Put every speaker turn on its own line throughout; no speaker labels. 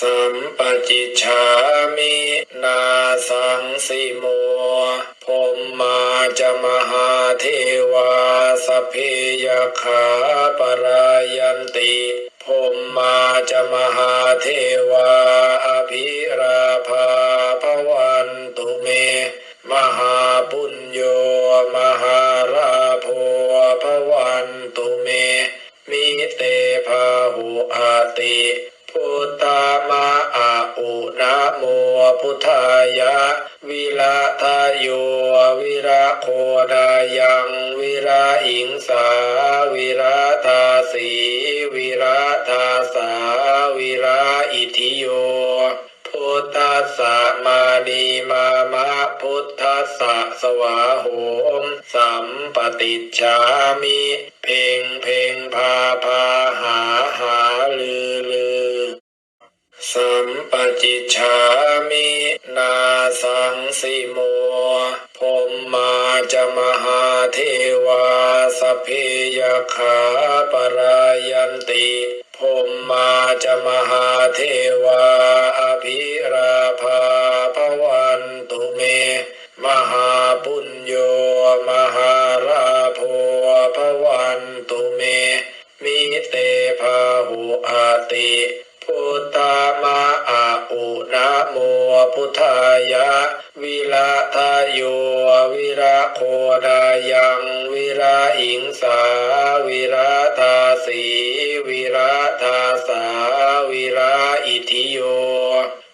สัมปจิชามินาสังสิโมพมมาจะมหาเทวาสเพยขาปรายันติพมมาจะมหาเทวาอภิราภาพวันตุเม มหาปุญโยมหาราโภพวันตุเม มิเตภาหุอาติ พุทธามาอาอุนะโมพุทธายะ วิระทาโยวิระโคดายังวิระหิงสาวิระทาสีวิระทาสาวิระอิทิโยพุทธัสสะมานีมามะพุทธัสสะสวาโหมสัมปติจฉามิ เพ่งเพ่งพาพาหาหาลือลือ สัมปจิชามินาสังสิโมพมมาจะมหาเทวาสเพยขาปรายันติพมมาจะมหาเทวาอภิราภาพวันตุเม มหา ทายะ วิระทาโยวิระโคดายังวิระหิงสา วิระทาสีวิระทาสา วิระอิทิโย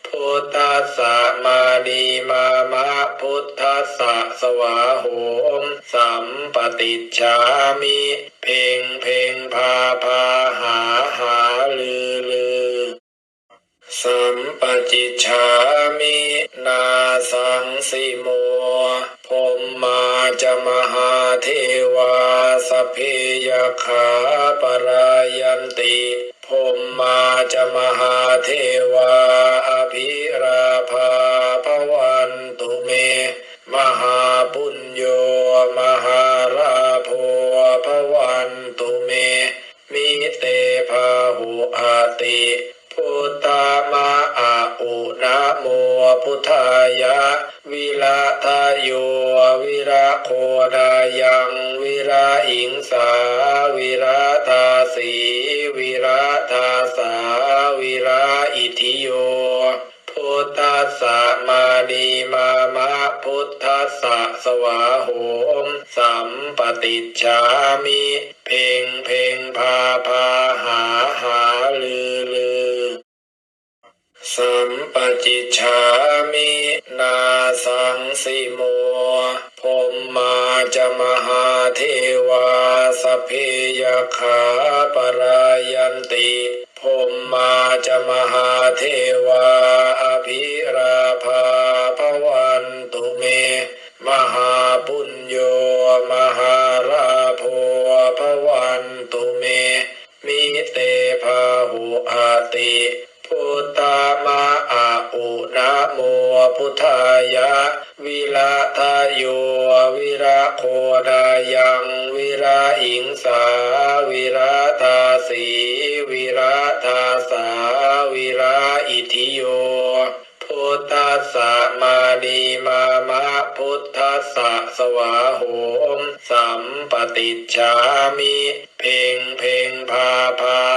พุทธัสสะมานีมามะพุทธัสสะสวาโหมสัมปติจฉามิ เพ่งเพ่งพาพาหาหาลือลือสัมปจิชามิ สิโมพมมาจะมหาเทวาสพเพยขาปรายันติพมมาจะมหาเทวาอภิราภาพวันตุเม มหาปุญโยมหา อาอุนะโมพุทธายะ วิระทาโยวิระโคดายังวิระหิงสา วิระทาสีวิระทาสา วิระอิทิโยพุทธัสสะมานีมามะพุทธัสสะสวาโหมสัมปติจฉามิ เพ่งเพ่งพาพาหาหาลือลือ สัมปจิชามินาสังสิโมพมมาจะมหาเทวาสเพยขาปรายันติพมมาจะมหาเทวาอภิราภาพวันตุเม มหาปุญโยมหาราโภพวันตุเม มิเตภาหุอาติ พุทธายะ วิระทาโยวิระโคดายังวิระหิงสา วิระทาสีวิระทาสา วิระอิทิโยพุทธัสสะมานีมามะพุทธัสสะสวาโหมสัมปติจฉามิ เพ่งเพ่งพาพา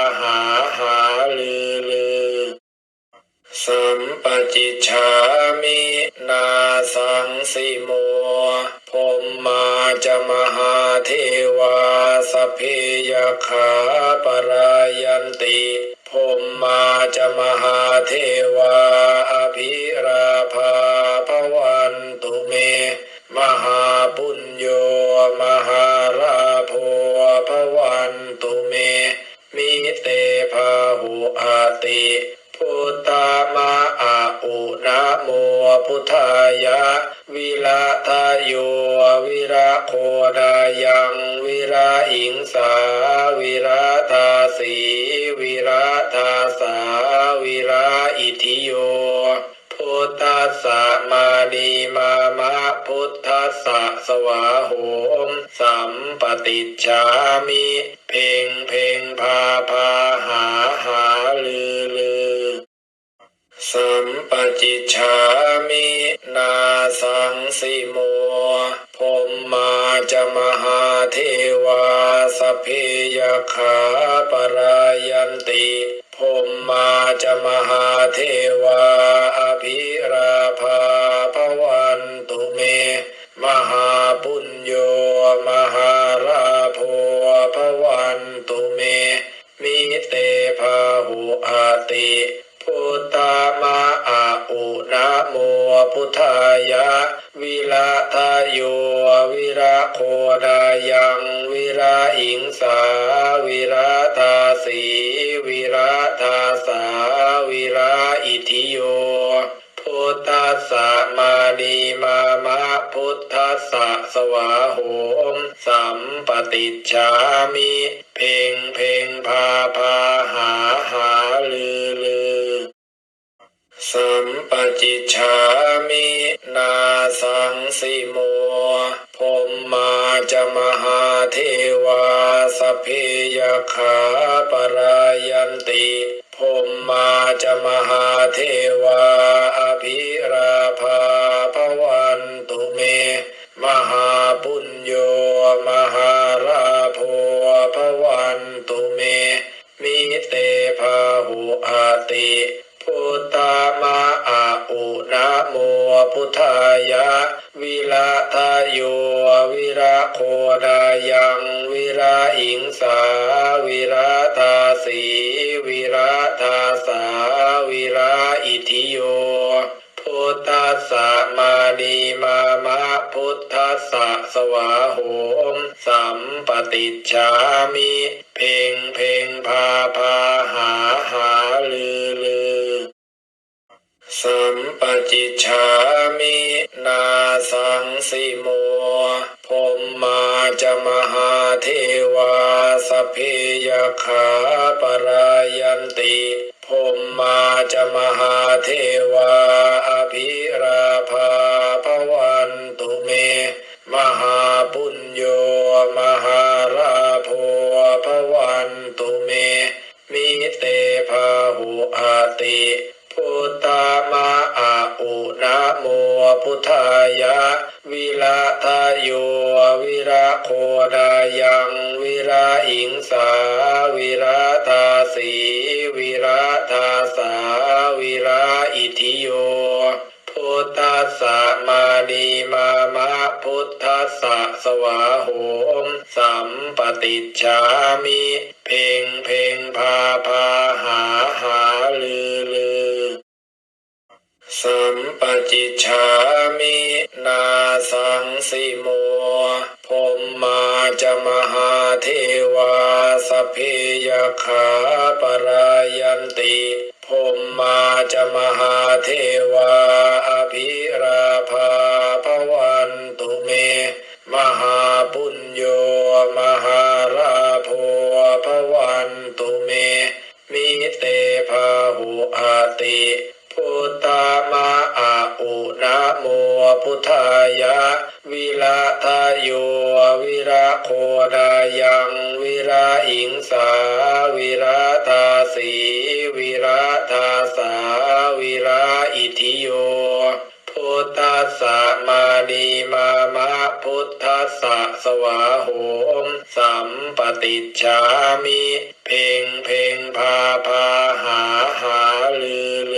สัมปจิชามินาสังสิโมพมมาจะมหาเทวาสเพยขาปรายันติพมมาจะมหาเทวาอภิราภาพวันตุเม มหาปุญโยมหาราโภพวันตุเม มิเตภาหุอาติ พุทธามาอาอุนะโมพุทธายะ วิระทาโยวิระโคดายังวิระหิงสา วิระทาสีวิระทาสา วิระอิทิโยพุทธัสสะมานีมามะพุทธัสสะสวาโหมสัมปติจามิ เพ่งเพ่งพาพาหาหาลือ สัมปจิจฉามินาสังสิโมพรหมาจะมหาเทวาสเพยขาปรายันติพรหมาจะมหาเทวาอภิราภาพวันตุเม มหาปุญโยมหาราโภพวันตุเม มิเตภาหุอาติพุทธา พุทธายะ วิระทาโยวิระโคดายังวิระหิงสา วิระทาสีวิระทาสา วิระอิทิโยพุทธัสสะมานีมามะพุทธัสสะสวาโหมสัมปติจฉามิ เพ่งเพ่งพาพาหาหาลือลือ สัมปจิชามินาสังสิโมพมมาจะมหาเทวาสเพยขาปรายันติพมมาจะมหาเทวาอภิราภา สาวิระทาสีวิระทาสาวิระอิทิโยพุทธัสสะมานีมามะพุทธัสสะสวาโหมสัมปติจฉามิเพ่งเพ่งพาพาหาหาลือลือสัมปจิจฉามินาสังสิโม จมหาเทวาสเพยขาปรายันติพรหมาจมหาเทวาอภิราภาพวันตุเม มหาปุญโยมหาราโภพวันตุเม มิเตภาหุอาติ พุทธามาอาอุนะโม พุทธายะ วิระทาโยวิระโคดายังวิระหิงสา วิระทาสีวิระทาสา วิระอิทิโยพุทธัสสะมานีมามะพุทธัสสะสวาโหมสัมปติจฉามิ เพ่งเพ่งพาพาหาหาลือลือ สัมปจิจฉามินาสังสิโมพรหมาจะมหาเทวาสเพยขาปรายันติพรหมาจะมหาเทวาอภิราภาพวันตุเม มหาปุญโยมหาราโภพวันตุเม มิเตภาหุอาติ พุทธายะ วิระทาโยวิระโคดายังวิระหิงสา วิระทาสีวิระทาสา วิระอิทิโยพุทธัสสะมานีมามะพุทธัสสะสวาโหมสัมปติจฉามิ เพ่งเพ่งพาพาหาหาลือ